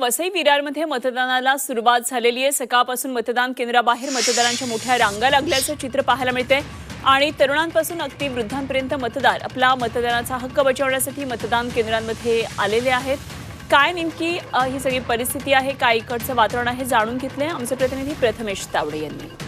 वसई विरारमध्ये मतदानाला सुरुवात झालेली आहे. सकाळपासून मतदान केंद्राबाहेर मतदारांच्या मोठ्या रांगा लागल्याचं चित्र पाहायला मिळते आणि तरुणांपासून अगदी वृद्धांपर्यंत मतदार आपला मतदानाचा हक्क बजावण्यासाठी मतदान केंद्रांमध्ये आलेले आहेत. काय नेमकी ही सगळी परिस्थिती आहे? काय इकडचं वातावरण आहे? जाणून घेतलंय आमचे प्रतिनिधी प्रथमेश तावडे यांनी.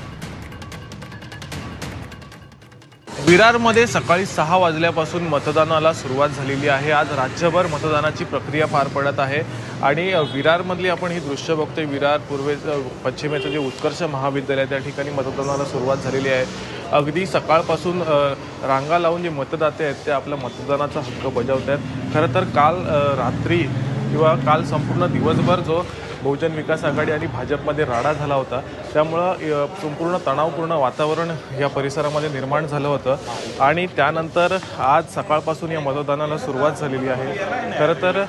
विरारमध्ये सकाळी सहा वाजल्यापासून मतदानाला सुरुवात झालेली आहे. आज राज्यभर मतदानाची प्रक्रिया पार पडत आहे. आणि विरारमधली आपण ही दृश्य बघतोय. विरार पूर्वेचं पश्चिमेचं जे उत्कर्ष महाविद्यालय आहे, त्या ठिकाणी मतदानाला सुरुवात झालेली आहे. अगदी सकाळपासून रांगा लावून जे मतदाते आहेत ते आपला मतदानाचा हक्क बजावत आहेत. खरं तर काल रात्री किंवा काल संपूर्ण दिवसभर जो बहुजन विकास आघाडी आणि भाजपमध्ये राडा झाला होता त्यामुळं संपूर्ण तणावपूर्ण वातावरण या परिसरामध्ये निर्माण झालं होतं. आणि त्यानंतर आज सकाळपासून या मतदानाला सुरुवात झालेली आहे. खरं तर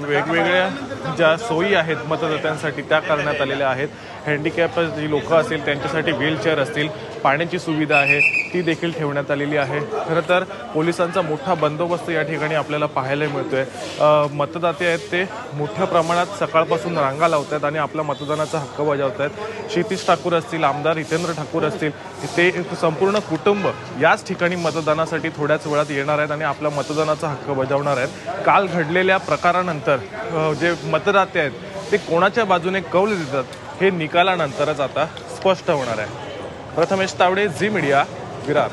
वेगवेगळ्या ज्या सोयी आहेत मतदात्यांसाठी त्या करण्यात आलेल्या आहेत. हँडिकॅप जी लोकं असतील त्यांच्यासाठी व्हीलचेअर असतील पाण्याची सुविधा आहे ती देखील ठेवण्यात आलेली आहे. खरं तर पोलिसांचा मोठा बंदोबस्त या ठिकाणी आपल्याला पाहायला मिळतोय. आहे मतदाते आहेत ते मोठ्या प्रमाणात सकाळपासून रांगा लावत आहेत आणि आपला मतदानाचा हक्क बजावत आहेत नितीश ठाकूर असतील आमदार हितेंद्र ठाकूर असतील ते संपूर्ण कुटुंब याच ठिकाणी मतदानासाठी थोड्याच वेळात येणार आहेत आणि आपला मतदानाचा हक्क बजावणार आहेत. काल घडलेल्या प्रकारानंतर जे मतदाते आहेत ते कोणाच्या बाजूने कौल देतात हे निकालानंतरच आता स्पष्ट होणार आहे. Prathamesh Tawde Zee media Virar.